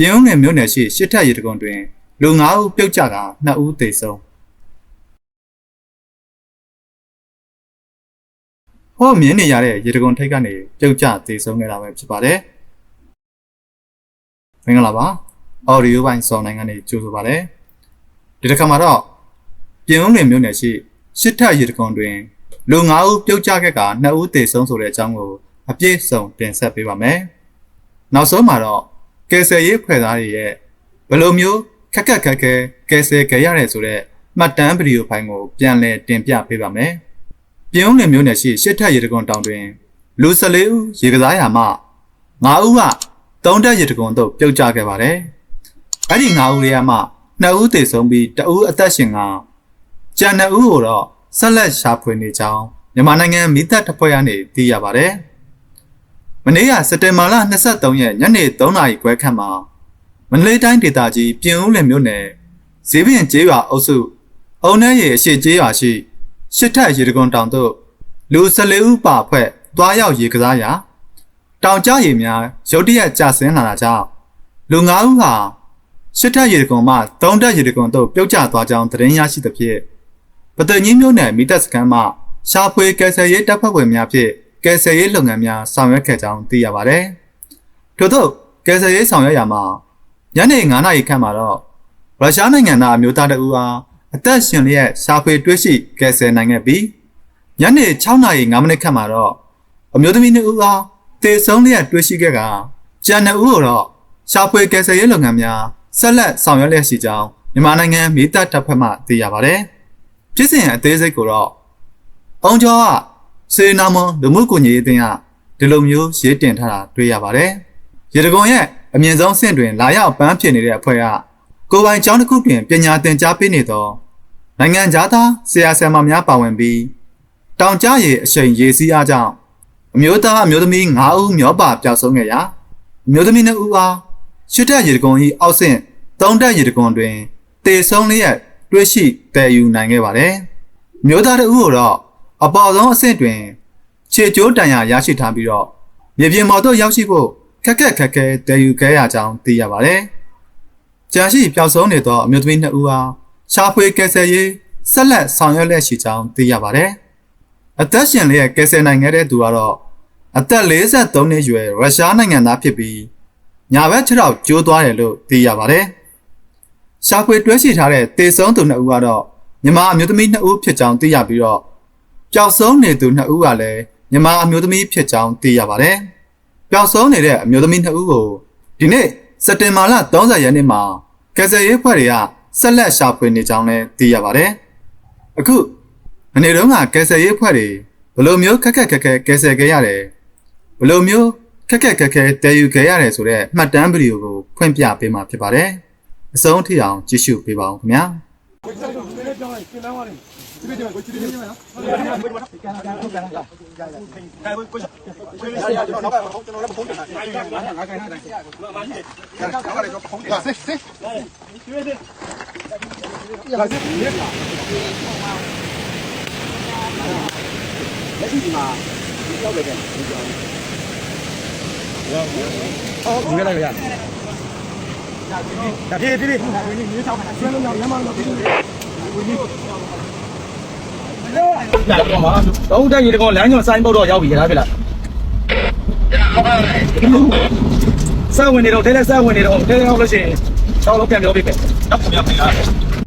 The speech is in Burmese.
ပြင်ဦးနယ်မြို့နယ်ရှိရှစ်ထက်ရေတကုံတွင်လူ9ဦးပြုတ်ကျကာ2ဦးသေဆုံးဟောမြင်နေရတဲ့ရေတကုံထိပ်ကနေပြုတ်ကျသေဆုံးခဲ့တာပဲဖြစ်ပါတယ်မင်္ဂလာပါအော်ဒီယိုပိုင်းစောင်းနိုင်ငံနေကြိုဆိုပါတယ်ဒီတစ်ခါမှာတော့ပြင်ဦးနယ်မြို့နယ်ရှိရှစ်ထက်ရေတကုံတွင်လူ9ဦးပြုတ်ကျခဲ့ကာ2ဦးသေဆုံးဆိုတဲ့အကြောင်းကိုအပြည့်စုံတင်ဆက်ပေးပါမယ်နောက်ဆုံးမှာတော့ ကယ်ဆယ်ရေးဖွဲ့သားတွေရဲ့ဘယ်လိုမျိုးခက်ခက်ခက်ခဲကယ်ဆယ်ကြရတယ်ဆိုတော့မှတ်တမ်းဗီဒီယိုဖိုင်ကိုပြန်လည်တင်ပြပေးပါမယ်။ပြည်ုံးလင်မျိုးနယ်ရှိရှစ်ထက်ရေတကွန်တောင်တွင်လူ14ဦးရေကစားရာမှ9ဦးကသုံးတက်ရေတကွန်တို့ပြုတ်ကျခဲ့ပါတယ်။အဲ့ဒီ9ဦးတွေကမှ2ဦးသေဆုံးပြီးတဦးအသက်ရှင်ကကျန်2ဦးကိုတော့ဆက်လက်ရှာဖွေနေကြောင်းမြန်မာနိုင်ငံမိသက်တပ်ဖွဲ့ကနေသိရပါတယ်။ မနေ့ကစက်တင်ဘာလ23ရက်ညနေ3နာရီခွဲခန့်မှာမန္တလေးတိုင်းဒေသကြီးပြင်ဦးလင်မြို့နယ်ဈေးပြင်ကျေးရွာအုပ်စုအုံနှဲရီအရှိကျေးရွာရှိရှစ်ထက်ရေတကွန်တောင်သို့လူ14ဦးပါဖွဲ့တွားရောက်ရေကစားရာတောင်ကျရေများရုတ်တရက်ကျဆင်းလာတာကြောင့်လူ9ဦးဟာရှစ်ထက်ရေတကွန်မှ3တက်ရေတကွန်သို့ပြုတ်ကျသွားကြောင်းသတင်းရရှိသဖြင့်ပသိမ်ကြီးမြို့နယ်မိသက်စခန်းမှရှာဖွေကယ်ဆယ်ရေးတပ်ဖွဲ့ဝင်များဖြင့် ကယ်ဆယ်ရေးလုပ်ငန်းများဆောင်ရွက်ခဲ့ကြောင်းသိရပါတယ်။ထို့သောကယ်ဆယ်ရေးဆောင်ရွက်ရာမှာညနေ9နာရီခန့်မှာတော့ရုရှားနိုင်ငံသားအမျိုးသားတအူအားအသက်ရှင်လျက်ရှာဖွေတွေ့ရှိကယ်ဆယ်နိုင်ခဲ့ပြီးညနေ6နာရီ9မိနစ်ခန့်မှာတော့အမျိုးသမီး2ဦးအားတေဆုံးလျက်တွေ့ရှိခဲ့ကကျန်2ဦးကိုတော့ရှာဖွေကယ်ဆယ်ရေးလုပ်ငန်းများဆက်လက်ဆောင်ရွက်လျက်ရှိကြောင်းမြန်မာနိုင်ငံမိသားတပ်ဖွဲ့မှသိရပါတယ်။ဖြစ်စဉ်အသေးစိတ်ကိုတော့အောင်ကျော်က စေနာမွန်လူမှုကွန်ရက်အသင်းကဒီလိုမျိုးရေးတင်ထားတာတွေ့ရပါတယ်။ရေတကွန်ရဲ့အမြင့်ဆုံးဆင့်တွင်လာရောက်ပန်းဖြစ်နေတဲ့အဖွဲ့ကကိုယ်ပိုင်ကျောင်းတစ်ခုတွင်ပညာသင်ကြားပေးနေသောနိုင်ငံသားဆရာဆရာမများပါဝင်ပြီးတောင်ကြားရေအရှိန်ရေစီးအားကြောင့်အမျိုးသားအမျိုးသမီး9ဦးမျောပါပျောက်ဆုံးခဲ့ရာအမျိုးသမီး2ဦးအားရှစ်တက်ရေတကွန်၏အောက်ဆင့်3တက်ရေတကွန်တွင်တေဆုံးလျက်တွေ့ရှိတည်ယူနိုင်ခဲ့ပါတယ်။မျိုးသားတို့ကိုတော့ အပေါ်ဆုံးအဆင့်တွင်ခြေကျိုးတန်ရာရရှိထားပြီးတော့မြေပြင်ပေါ်သို့ရောက်ရှိဖို့ခက်ခက်ခက်ခဲတည်ယူခဲ့ရကြောင်းသိရပါတယ်။ကြာရှိပျောက်ဆုံးနေသောအမျိုးသမီးနှစ်ဦးဟာရှားဖွေကယ်ဆယ်ရေးဆက်လက်ဆောင်ရွက်လက်ရှိကြောင်းသိရပါတယ်။အသက်ရှင်လျက်ကယ်ဆယ်နိုင်ခဲ့တဲ့သူကတော့အသက်53နှစ်အရွယ်ရုရှားနိုင်ငံသားဖြစ်ပြီးညာဘက်ခြေထောက်ကျိုးသွားတယ်လို့သိရပါတယ်။ရှားဖွေတွဲရှိထားတဲ့တေဆုံးသူနှစ်ဦးကတော့မြန်မာအမျိုးသမီးနှစ်ဦးဖြစ်ကြောင်းသိရပြီးတော့ ပျောက်ဆုံးနေသူနှစ်ဦးကလည်းမြန်မာအမျိုးသမီးဖြစ်ကြောင်းသိရပါတယ်။ပျောက်ဆုံးနေတဲ့အမျိုးသမီးနှစ်ဦးကိုဒီနေ့စက်တင်ဘာလ30ရက်နေ့မှာကယ်ဆယ်ရေးဖွဲ့တွေကဆက်လက်ရှာဖွေနေကြောင်းလည်းသိရပါတယ်။အခုမနေ့တုန်းကကယ်ဆယ်ရေးဖွဲ့တွေဘယ်လိုမျိုးခက်ခက်ခက်ခဲကယ်ဆယ်ခဲ့ရတယ်။ဘယ်လိုမျိုးခက်ခက်ခက်ခဲတည်ယူခဲ့ရတယ်ဆိုတော့မှတ်တမ်းဗီဒီယိုကိုဖွင့်ပြပေးမှာဖြစ်ပါတယ်။အဆုံးထိအောင်ကြည့်ရှုပေးပါဦးခင်ဗျာ။ ဒီကလိုက်ရဒါပြေးပြေးပြေး တော့တဲ့ရေတကောင်လမ်းကျော်ဆိုင်ပုတ်တော့ရောက်ပြီလားဖြစ်လားစက်ဝင်နေတော့တဲလဲစက်ဝင်နေတော့တဲရောက်လို့ရှိရင်ချောင်းလုံးပြန်ပြောပြပဲတော့ပြန်ပြန်